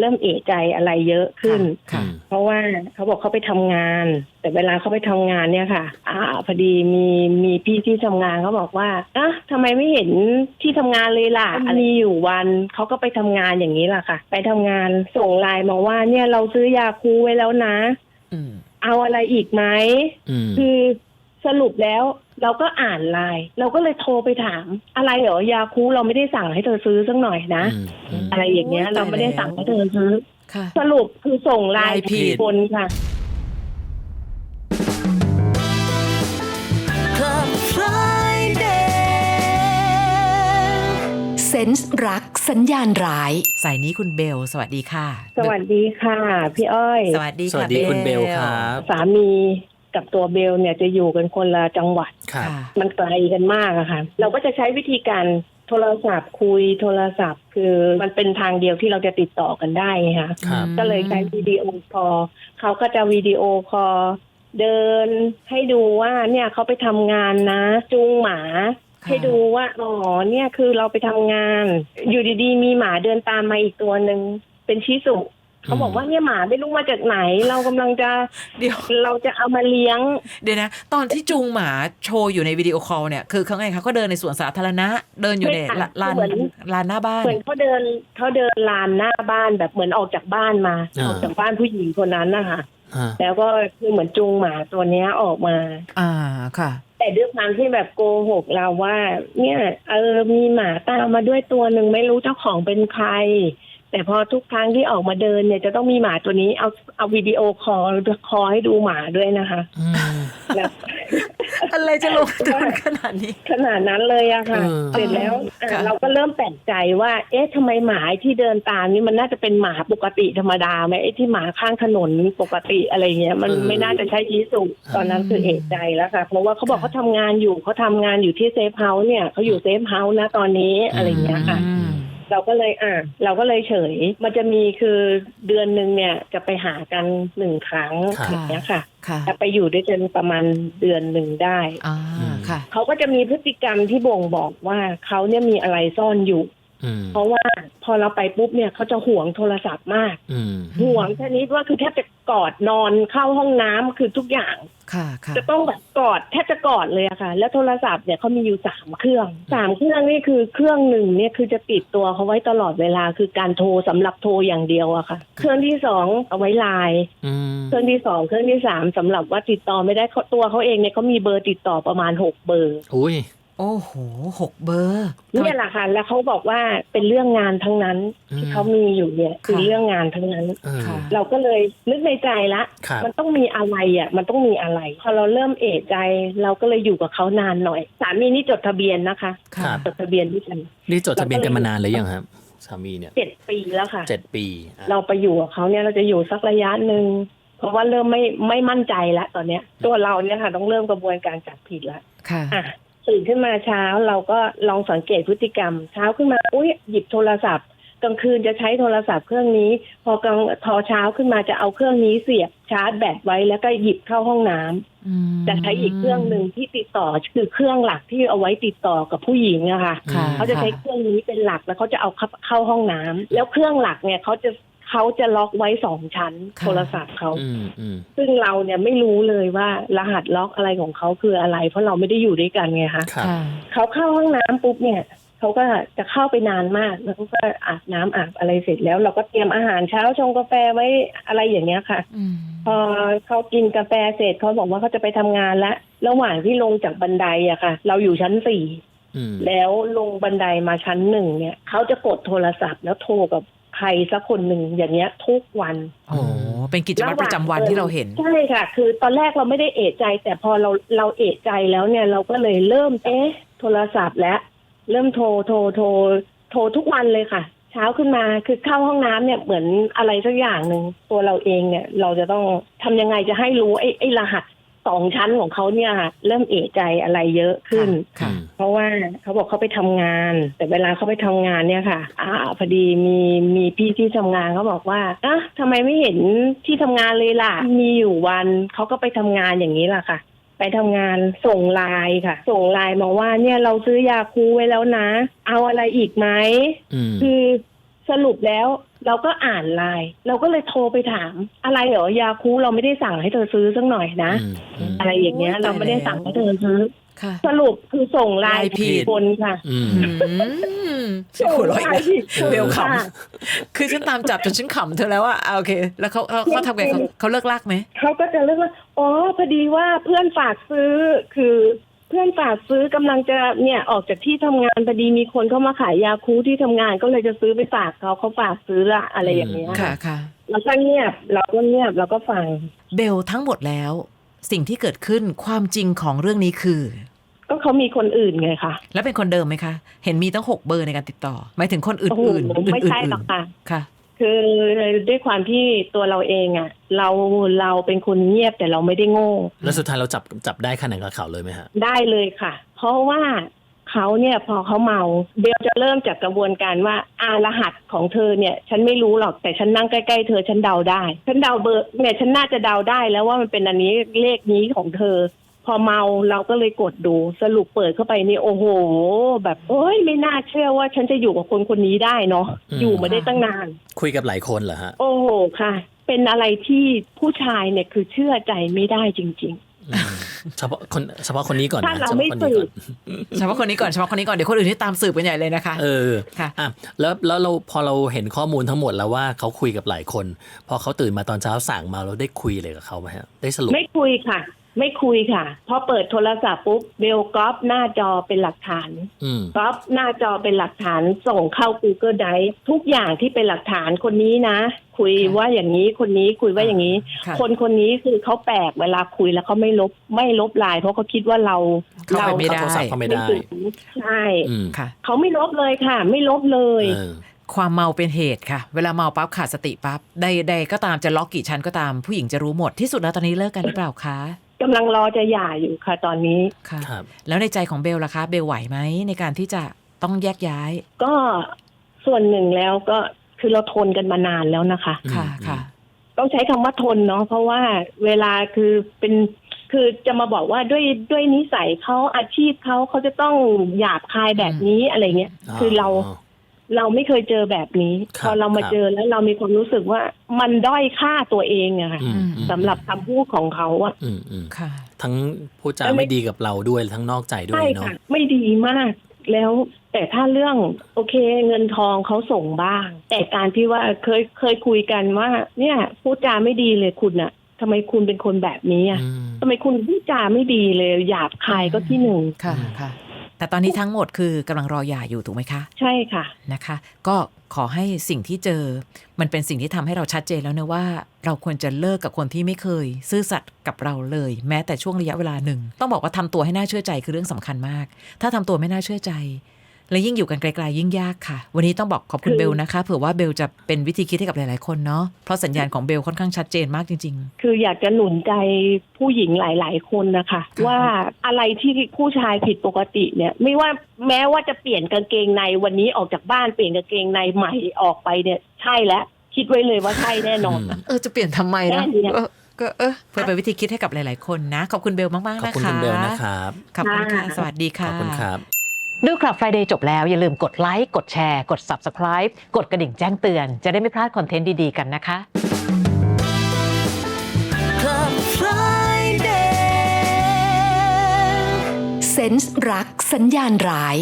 เริ่มเอะใจอะไรเยอะขึ้น ค่ะ เพราะว่าเขาบอกเขาไปทำงาน แต่เวลาเขาไปทำงานเนี่ยค่ะ อ่าพอดีมีมีพี่ที่ทำงานเขาบอกว่าอะทำไมไม่เห็นที่ทำงานเลยล่ะมีอยู่วันเขาก็ไปทำงานอย่างนี้แหละค่ะ ไปทำงานส่งไลน์มาว่าเนี่ยเราซื้อยาคูไว้แล้วนะ อืม เอาอะไรอีกไหม อืม คือ สรุปแล้วเราก็อ่านไลน์เราก็เลยโทรไปถาม อะไรเหรอยาคูเราไม่ได้สั่งให้เธอซื้อสักหน่อยนะ อืมอืมอะไรอย่างเงี้ย โอ้ยเราไม่ได้ตายแล้วสั่งให้เธอซื้อ ค่ะ สรุปคือส่งไลน์ไลน์ผิผิดดคนค่ะเซนส์รักสัญญาณร้าย สายนี้คุณเบล สวัสดีค่ะ สวัสดีค่ะ พี่อ้อย สวัสดีสค่ะวัสดีคุณเบลครับ สามี กับตัวเบลเนี่ยจะอยู่กันคนละจังหวัด ครับค่ะมันไกลกันมากอะค่ะ เราก็จะใช้วิธีการโทรศัพท์คุยโทรศัพท์ คือมันเป็นทางเดียวที่เราจะติดต่อกันได้ไงค่ะ ครับ ก็เลยใช้วิดีโอคอลเขาก็จะวิดีโอคอลเดินให้ดูว่าเนี่ยเขาไปทำงานนะ จูงหมา ค่ะ ให้ดูว่าอ๋อเนี่ยคือเราไปทำงาน อยู่ดีๆ มีหมาเดินตามมาอีกตัวหนึ่งเป็นชิสุ เขาบอกว่าเนี่ยหมาไม่รู้มาจากไหน เรากำลังจะเดี๋ยวเราจะเอามาเลี้ยง เดี๋ยวนะ ตอนที่จูงหมาโชว์อยู่ในวิดีโอคอลเนี่ยคือเขาไงคะก็เดินในสวนสาธารณะ เดินอยู่ในใช่ค่ะลานเหมือนลานหน้าบ้านเหมือนเขาเดินเขาเดินลานหน้าบ้านแบบเหมือนออกจากบ้านมาอ่าออกจากบ้านผู้หญิงคนนั้นนะคะอ่าแล้วก็คือเหมือนจูงหมาตัวเนี้ยออกมา อ่าค่ะ แต่ด้วยความที่แบบโกหกเราว่า เนี่ย เออมีหมาตามมาด้วยตัวหนึ่งไม่รู้เจ้าของเป็นใคร แต่พอทุกครั้งที่ออกมาเดินเนี่ยจะต้องมีหมาตัวนี้เอาเอาวิดีโอคอลคอให้ดูหมาด้วยนะคะอืมแบบอะไรจะลงทุนขนาดนี้ ขนาดนั้นเลยอะค่ะเออเสร็จแล้วอะค่ะเราก็เริ่มแปลกใจว่า เอ๊ะทำไมหมาที่เดินตามนี่มันน่าจะเป็นหมาปกติธรรมดาไหมไอ้ที่หมาข้างถนนปกติอะไรเงี้ย มันไม่น่าจะใช่ยีสุตอนนั้นคือเอกใจแล้วค่ะ เพราะว่าเขาบอกเขาทำงานอยู่เขาทำงานอยู่ที่เซฟเฮาส์เนี่ยเขาอยู่เซฟเฮาส์นะตอนนี้อะไรเงี้ยค่ะอืม เราก็เลยอะเราก็เลยเฉย มันจะมีคือเดือนหนึ่งเนี่ยจะไปหากันหนึ่งครั้งค่ะ อย่างเงี้ยค่ะค่ะจะไปอยู่ด้วยกันประมาณเดือนหนึ่งได้ อ่าค่ะ เขาก็จะมีพฤติกรรมที่บ่งบอกว่าเขาเนี่ยมีอะไรซ่อนอยู่ อืมเพราะว่าพอเราไปปุ๊บเนี่ยเขาจะห่วงโทรศัพท์มาก อืม ห่วงชนิดว่าคือแทบจะกอดนอนเข้าห้องน้ำคือทุกอย่าง ค่ะค่ะจะต้องแบบกอดแทบจะกอดเลยอะค่ะ แล้วโทรศัพท์เนี่ยเขามีอยู่สามเครื่องสามเครื่องนี่คือเครื่องหนึ่งเนี่ยคือจะติดตัวเขาไว้ตลอดเวลาคือการโทรสำหรับโทรอย่างเดียวอะค่ะ เครื่องที่สองเอาไว้ไลน์อืมเครื่องที่สองเครื่องที่สามสำหรับว่าติดต่อไม่ได้เขาตัวเขาเองเนี่ยเขามีเบอร์ติดต่อประมาณหกเบอร์อุ้ย โอ้โหหกเบอร์เนี่ยแหละค่ะแล้วเขาบอกว่าเป็นเรื่องงานทั้งนั้นอืมที่เขามีอยู่เนี่ยคือค่ะเรื่องงานทั้งนั้นเออค่ะเราก็เลยนึกในใจละครับมันต้องมีอะไรอะ มันต้องมีอะไร พอเราเริ่มเอะใจ เราก็เลยอยู่กับเขานานหน่อยสามีนี่จดทะเบียนนะคะค่ะจดทะเบียนด้วยกันนี่จดทะเบียนกันมานานหรือยังครับสามีเนี่ยเจ็ดปีแล้วค่ะเจ็ดปีอะเราไปอยู่กับเขาเนี่ยเราจะอยู่สักระยะหนึ่งเพราะว่าเริ่มไม่ไม่มั่นใจแล้วตอนเนี้ย ตัวเราเนี่ยค่ะ ต้องเริ่มกระบวนการจับผิดแล้วค่ะอะ ตื่นขึ้นมาเช้าเราก็ลองสังเกตพฤติกรรม เช้าขึ้นมาอุ้ยหยิบโทรศัพท์กลางคืนจะใช้โทรศัพท์เครื่องนี้ พอกลางพอเช้าขึ้นมาจะเอาเครื่องนี้เสียบชาร์จแบตไว้แล้วก็หยิบเข้าห้องน้ำอืมจะใช้อีกเครื่องหนึ่งที่ติดต่อคือเครื่องหลักที่เอาไว้ติดต่อกับผู้หญิงอะค่ะค่ะเขาจะใช้เครื่องนี้เป็นหลักแล้วเขาจะเอาเข้าเข้าห้องน้ำแล้วเครื่องหลักเนี่ยเขาจะ เขาจะล็อกไว้สองชั้นค่ะโทรศัพท์เขาอืมอืมซึ่งเราเนี่ยไม่รู้เลยว่ารหัสล็อกอะไรของเขาคืออะไร เพราะเราไม่ได้อยู่ด้วยกันไงคะครับค่ะเขาเข้าห้องน้ำปุ๊บเนี่ยเขาก็จะเข้าไปนานมากแล้วเขาก็อาบน้ำอาบอะไรเสร็จแล้ว เราก็เตรียมอาหารเช้าชงกาแฟไว้อะไรอย่างเงี้ยค่ะอืมพอเขากินกาแฟเสร็จเขาบอกว่าเขาจะไปทำงานแล้วระหว่างที่ลงจากบันไดอะค่ะ เราอยู่ชั้นสี่อืมแล้วลงบันไดมาชั้นหนึ่งเนี่ยเขาจะกดโทรศัพท์แล้วโทรกับ ใครสักคนหนึ่งอย่างเงี้ยทุกวันโอ้โหเป็นกิจวัตรประจำวันที่เราเห็น ใช่ค่ะ คือตอนแรกเราไม่ได้เอะใจ แต่พอเราเราเอะใจแล้วเนี่ยเราก็เลยเริ่มเอ๊ะโทรศัพท์แล้ว เริ่มโทรโทรโทรโทรทุกวันเลยค่ะ เช้าขึ้นมาคือเข้าห้องน้ำเนี่ยเหมือนอะไรสักอย่างหนึ่งตัวเราเองเนี่ย เราจะต้องทำยังไงจะให้รู้ไอ้ไอ้รหัส สองชั้นของเขาเนี่ยค่ะเริ่มเอะใจอะไรเยอะขึ้น ค่ะเพราะว่าเขาบอกเขาไปทำงาน แต่เวลาเขาไปทำงานเนี่ยค่ะ อ่าพอดีมีมีพี่ที่ทำงานเขาบอกว่าอะทำไมไม่เห็นที่ทำงานเลยล่ะ มีอยู่วันเขาก็ไปทำงานอย่างนี้แหละค่ะ ไปทำงานส่งไลน์ค่ะ ส่งไลน์มาว่าเนี่ยเราซื้อยาคูไว้แล้วนะ เอาอะไรอีกไหม อืม คือสรุปแล้ว เราก็อ่านไลน์เราก็เลยโทรไปถาม อะไรเหรอยาคูเราไม่ได้สั่งให้เธอซื้อสักหน่อยนะ อืมอืมอะไรอย่างเงี้ย โอ้ยเราไม่ได้ตายแล้วสั่งให้เธอซื้อ ค่ะสรุปคือส่งไลน์ไลน์ผิผิดดคนค่ะอืม อืมหัวเราะอีกแล้วผิดคนเบลขค่ะำคือฉันตามจับจนฉันขำเธอแล้วอะอะโอเค แล้วเขาเขาเขาทำไงเขาเขาเลิกลากไหม เขาก็จะเลือกว่า อ๋อ พอดีว่าเพื่อนฝากซื้อ คือ เพื่อนฝากซื้อกำลังจะเนี่ยออกจากที่ทำงานพอดีมีคนเข้ามาขายยาคูที่ทำงานก็เลยจะซื้อไปฝากเขาเขาฝากซื้อละอะไรอย่างเงี้ยค่ะค่ะเราก็เงียบเราก็เงียบเราก็ฟัง เบลทั้งหมดแล้ว สิ่งที่เกิดขึ้นความจริงของเรื่องนี้คือ ก็เขามีคนอื่นไงคะแล้วเป็นคนเดิมไหมคะ เห็นมีตั้งหกเบอร์ในการติดต่อหมายถึงคนอื่โอ้โหนๆอื่นๆไม่ใช่หรอกค่ะค่ะ คือด้วยความที่ตัวเราเองอะ่ะ เราเราเป็นคนเงียบแต่เราไม่ได้โง่แล้วสุดท้ายเราจับจับได้ขนาดกับเขาเลยไหมฮะได้เลยค่ะ เพราะว่าเขาเนี่ยพอเขาเมาเบลจะเริ่มจากกระบวนการว่าอารหัสของเธอเนี่ย ฉันไม่รู้หรอกแต่ฉันนั่งใกล้ๆเธอฉันเดาได้ ฉันเดาเบอร์เนี่ยฉันน่าจะเดาได้แล้วว่ามันเป็นอันนี้เลขนี้ของเธอพ อเมาเราก็เลยกดดูสรุปเปิดเข้าไปนี่โอ้โห แบบโอ้ยไม่น่าเชื่อว่าฉันจะอยู่กับคนคนนี้ได้เนาะอืม อยู่มาได้ตั้งนาน คุยกับหลายคนเหรอฮะโอ้โหค่ะ เป็นอะไรที่ผู้ชายเนี่ยคือเชื่อใจไม่ได้จริง อืมเฉพาะคนเฉพาะคนนี้ก่อนถ้านะเราเฉไม่พาะคนนี้ก่อนเฉพาะคนนี้ก่อนเฉพาะคนนี้ก่อนเดี๋ยวคนอื่นที่ตามสืบกันใหญ่เลยนะคะ เออค่ะ อะแล้วแล้วเราพอเราเห็นข้อมูลทั้งหมดแล้วว่าเขาคุยกับหลายคน พอเขาตื่นมาตอนเช้าสั่งมาเราได้คุยอะไรกับเขาไหมฮะได้สรุป ๆ ไม่คุยค่ะ ไม่คุยค่ะ พอเปิดโทรศัพท์ปุ๊บเบลก๊อปหน้าจอเป็นหลักฐานอืมก๊อปหน้าจอเป็นหลักฐานส่งเข้า Google Drive ทุกอย่างที่เป็นหลักฐานคนนี้นะ คุยค่ะว่าอย่างนี้คนนี้คุยว่าอย่างนี้ ค่ะ คนคนนี้คือเขาแปลกเวลาคุยแล้วเขาไม่ลบไม่ลบไลน์เพราะเขาคิดว่าเราเข้าไปไม่ได้ โทรศัพท์เข้าไม่ได้ถึงใช่อืมค่ะ เขาไม่ลบเลยค่ะ ไม่ลบเลย เออ ความเมาเป็นเหตุค่ะ เวลาเมาปั๊บขาดสติปั๊บใดๆก็ตามจะล็อกกี่ชั้นก็ตามผู้หญิงจะรู้หมดที่สุดแล้วตอนนี้เลิกกันหรือเปล่าคะ กำลังรอจะหย่าอยู่ค่ะตอนนี้ค่ะ ครับแล้วในใจของเบลล่ะคะ เบลไหวไหมในการที่จะต้องแยกย้าย ก็ส่วนหนึ่งแล้วก็คือเราทนกันมานานแล้วนะคะอืมค่ะค่ะ ต้องใช้คำว่าทนเนาะเพราะว่าเวลาคือเป็นคือจะมาบอกว่าด้วยด้วยนิสัยเขาอาชีพเขาเขาจะต้องหยาบคายแบบนี้อะไรเงี้ย คือเรา เราไม่เคยเจอแบบนี้ครับพอเรามาครับเจอแล้วเรามีความรู้สึกว่ามันด้อยค่าตัวเองอะค่ะอืมอืมสำหรับคำพูดของเขาอะอืมอืมค่ะทั้งพูดจาแล้วไม่ไม่ดีกับเราด้วยทั้งนอกใจด้วใช่ยเนาะค่ะไม่ดีมากแล้วแต่ถ้าเรื่องโอเคเงินทองเขาส่งบ้าง แต่การที่ว่าเคยเคยคุยกันว่า เนี่ยพูดจาไม่ดีเลยคุณอะทำไมคุณเป็นคนแบบนี้อะอืมทำไมคุณพูดจาไม่ดีเลยหยาบคายก็ที่หนึ่งค่ะค่ะ แต่ตอนนี้ทั้งหมดคือกำลังรอหย่าอยู่ถูกไหมคะ ใช่ค่ะนะคะ ก็ขอให้สิ่งที่เจอ มันเป็นสิ่งที่ทำให้เราชัดเจนแล้วนะว่า เราควรจะเลิกกับคนที่ไม่เคย ซื่อสัตย์กับเราเลย แม้แต่ช่วงระยะเวลาหนึ่ง ต้องบอกว่าทำตัวให้น่าเชื่อใจคือเรื่องสำคัญมาก ถ้าทำตัวไม่น่าเชื่อใจ และยิ่งอยู่กันไกลๆยิ่งยากค่ะ วันนี้ต้องบอกขอบคุณคือเบลนะคะเผื่อว่าเบลจะเป็นวิธีคิดให้กับหลายๆคนเนาะเพราะสัญญาณของเบลค่อนข้างชัดเจนมากจริงคืออยากจะหนุนใจผู้หญิงหลาย ๆ คนนะคะค่ะว่าอะไรที่ผู้ชายผิดปกติเนี่ย ไม่ว่าแม้ว่าจะเปลี่ยนกางเกงในวันนี้ออกจากบ้านเปลี่ยนกางเกงในใหม่ออกไปเนี่ยใช่แล้วคิดไว้เลยว่าใช่แน่นอนอืมๆเออจะเปลี่ยนทำไมนะแค่นี้เออก็เออเพื่อเป็นวิธีคิดให้กับหลาย ๆ คนนะ ขอบคุณเบลมากๆขอบนะคะคุณคุณเบลนะครับ ขอบคุณค่ะค่ะสวัสดีขค่ะอบคุณครับ ดูคลับ Friday จบแล้ว อย่าลืมกดไลค์กดแชร์กด Subscribe กดกระดิ่งแจ้งเตือน จะได้ไม่พลาดคอนเทนต์ดี ๆ กันนะคะ เซนส์รักสัญญาณร้าย